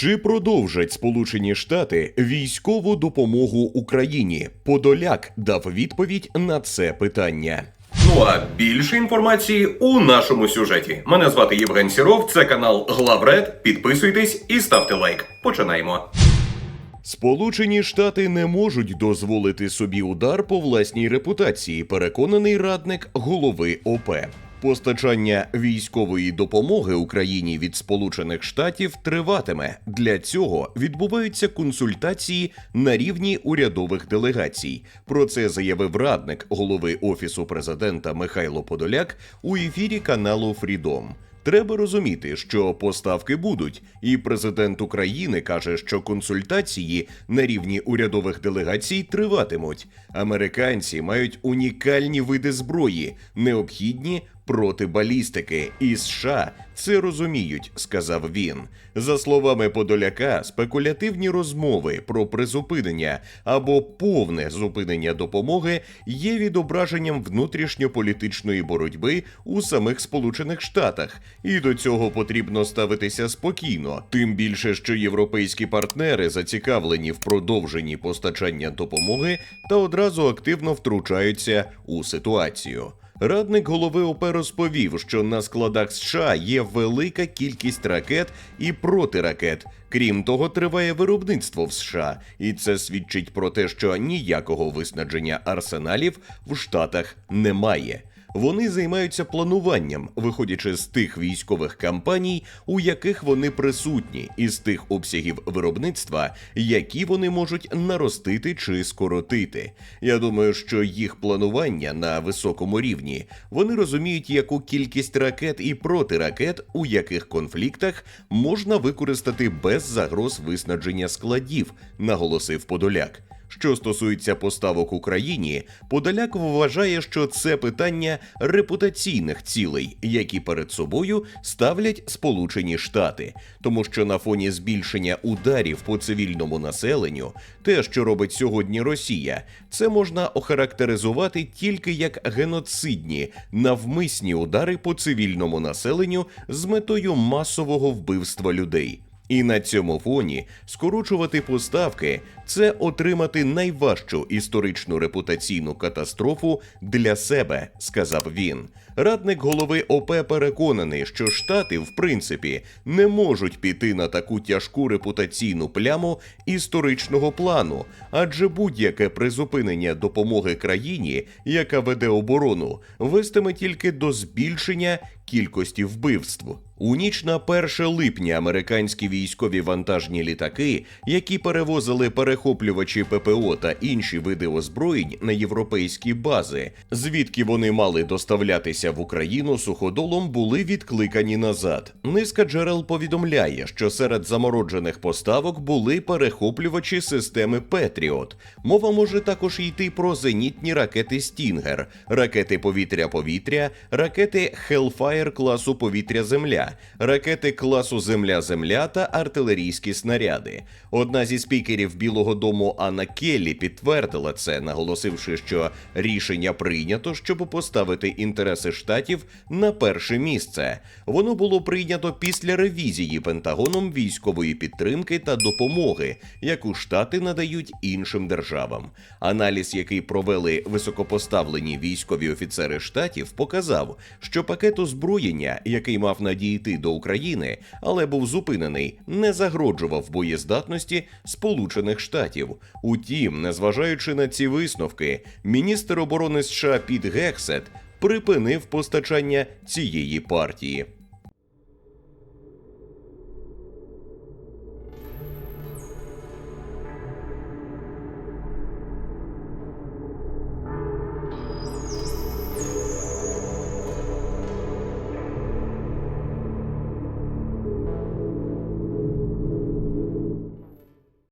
Чи продовжать Сполучені Штати військову допомогу Україні? Подоляк дав відповідь на це питання. Ну а більше інформації у нашому сюжеті. Мене звати Євген Сіров, це канал Главред. Підписуйтесь і ставте лайк. Починаємо. Сполучені Штати не можуть дозволити собі удар по власній репутації, переконаний радник голови ОП. Постачання військової допомоги Україні від Сполучених Штатів триватиме. Для цього відбуваються консультації на рівні урядових делегацій. Про це заявив радник голови офісу президента Михайло Подоляк у ефірі каналу Фрідом. Треба розуміти, що поставки будуть, і президент України каже, що консультації на рівні урядових делегацій триватимуть. Американці мають унікальні види зброї, необхідні проти балістики, і США це розуміють, сказав він. За словами Подоляка, спекулятивні розмови про призупинення або повне зупинення допомоги є відображенням внутрішньополітичної боротьби у самих Сполучених Штатах, і до цього потрібно ставитися спокійно. Тим більше, що європейські партнери зацікавлені в продовженні постачання допомоги та одразу активно втручаються у ситуацію. Радник голови ОП розповів, що на складах США є велика кількість ракет і протиракет. Крім того, триває виробництво в США, і це свідчить про те, що ніякого виснаження арсеналів в Штатах немає. Вони займаються плануванням, виходячи з тих військових кампаній, у яких вони присутні, і з тих обсягів виробництва, які вони можуть наростити чи скоротити. Я думаю, що їх планування на високому рівні вони розуміють, яку кількість ракет і протиракет, у яких конфліктах можна використати без загроз виснаження складів, наголосив Подоляк. Що стосується поставок Україні, Подоляк вважає, що це питання репутаційних цілей, які перед собою ставлять Сполучені Штати, тому що на фоні збільшення ударів по цивільному населенню, те, що робить сьогодні Росія, це можна охарактеризувати тільки як геноцидні навмисні удари по цивільному населенню з метою масового вбивства людей. І на цьому фоні скорочувати поставки це отримати найважчу історичну репутаційну катастрофу для себе, сказав він. Радник голови ОП переконаний, що Штати, в принципі, не можуть піти на таку тяжку репутаційну пляму історичного плану, адже будь-яке призупинення допомоги країні, яка веде оборону, вестиме тільки до збільшення кількості вбивств. У ніч на 1 липня американські військові вантажні літаки, які перевозили перехоплювачі ППО та інші види озброєнь на європейські бази, звідки вони мали доставлятися в Україну суходолом, були відкликані назад. Низка джерел повідомляє, що серед замороджених поставок були перехоплювачі системи Петріот. Мова може також йти про зенітні ракети Стінгер, ракети повітря-повітря, ракети Hellfire класу повітря-Земля ракети класу Земля-Земля та артилерійські снаряди. Одна зі спікерів Білого Дому Анна Келлі підтвердила це, наголосивши, що рішення прийнято, щоб поставити штатів на перше місце. Воно було прийнято після ревізії Пентагоном військової підтримки та допомоги, яку штати надають іншим державам. Аналіз, який провели високопоставлені військові офіцери штатів, показав, що пакет озброєння, який мав надійти до України, але був зупинений, не загроджував боєздатності Сполучених Штатів. Утім, незважаючи на ці висновки, міністр оборони США Піт Гексет припинив постачання цієї партії.